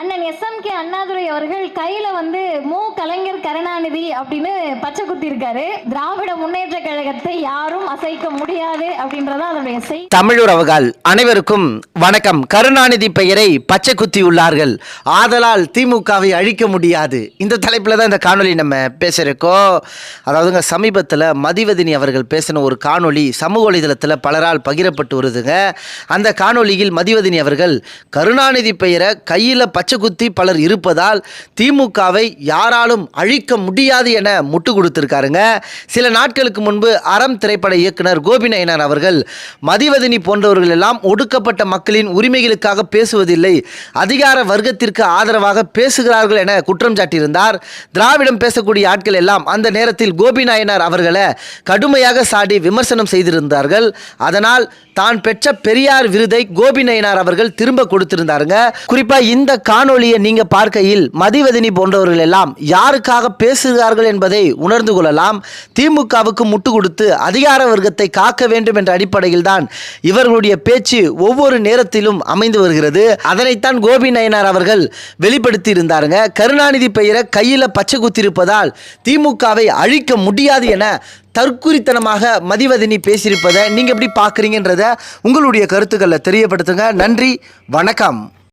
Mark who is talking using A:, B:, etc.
A: அண்ணன் S M K Annadurai அவர்கள் கையில வந்து மு. கலைஞர் கருணாநிதி அப்படின்னு பச்சை குத்தி இருக்காரு திராவிட முன்னேற்ற கழகத்தை யாரும் அசைக்க முடியாது அப்படின்றத அதனுடைய செய்
B: தமிழுறவுகள் அனைவருக்கும் வணக்கம். கருணாநிதி பெயரை பச்சை குத்தி உள்ளார்கள் ஆதலால் திமுகவை அழிக்க முடியாது. இந்த தலைப்பில் தான் இந்த காணொலி நம்ம பேசுகிறோம் அதாவதுங்க சமீபத்தில் மதிவதினி அவர்கள் பேசின ஒரு காணொலி சமூக வலைதளத்தில் பலரால் பகிரப்பட்டு வருதுங்க. அந்த காணொலியில் மதிவதினி அவர்கள் கருணாநிதி பெயரை கையில் பச்சை குத்தி பலர் இருப்பதால் திமுகவை யாராலும் அழிக்க முடியாது என முட்டு கொடுத்திருக்காருங்க. சில நாட்களுக்கு முன்பு அறம் திரைப்பட இயக்குனர் கோபிநயனார் அவர்கள் மதிவதினி போன்றவர்கள் எல்லாம் ஒடுக்கப்பட்ட மக்களின் உரிமைகளுக்காக பேசுவதில்லை அதிகார வர்க்கத்திற்கு ஆதரவாக பேசுகிறார்கள் என குற்றம் சாட்டியிருந்தார். திராவிடம் பேசக்கூடிய ஆட்கள் எல்லாம் அந்த நேரத்தில் கோபிநாயனார் அவர்களை கடுமையாக சாடி விமர்சனம் செய்திருந்தார்கள். அதனால் தான் பெற்ற பெரியார் விருதை கோபிநயனார் அவர்கள் திரும்ப கொடுத்திருந்தாருங்க. குறிப்பாக இந்த காணொளியை நீங்க பார்க்கையில் மதிவதினி போன்றவர்கள் எல்லாம் யாருக்காக பேசுகிறார்கள் என்பதை உணர்ந்து கொள்ளலாம். திமுகவுக்கு முட்டு கொடுத்து அதிகார வர்க்கத்தை காக்க வேண்டும் என்ற அடிப்படையில் தான் இவர்களுடைய பேச்சு ஒவ்வொரு நேரத்திலும் அமைந்து வருகிறது. அதனைத்தான் கோபி நயனார் அவர்கள் வெளிப்படுத்தி இருந்தாருங்க. கருணாநிதி பெயரை கையில் பச்சை குத்திருப்பதால் திமுகவை அழிக்க முடியாது என தற்குறித்தனமாக மதிவதினி பேசியிருப்பதை நீங்கள் எப்படி பார்க்குறீங்கன்றத உங்களுடைய கருத்துக்களை தெரியப்படுத்துங்க. நன்றி வணக்கம்.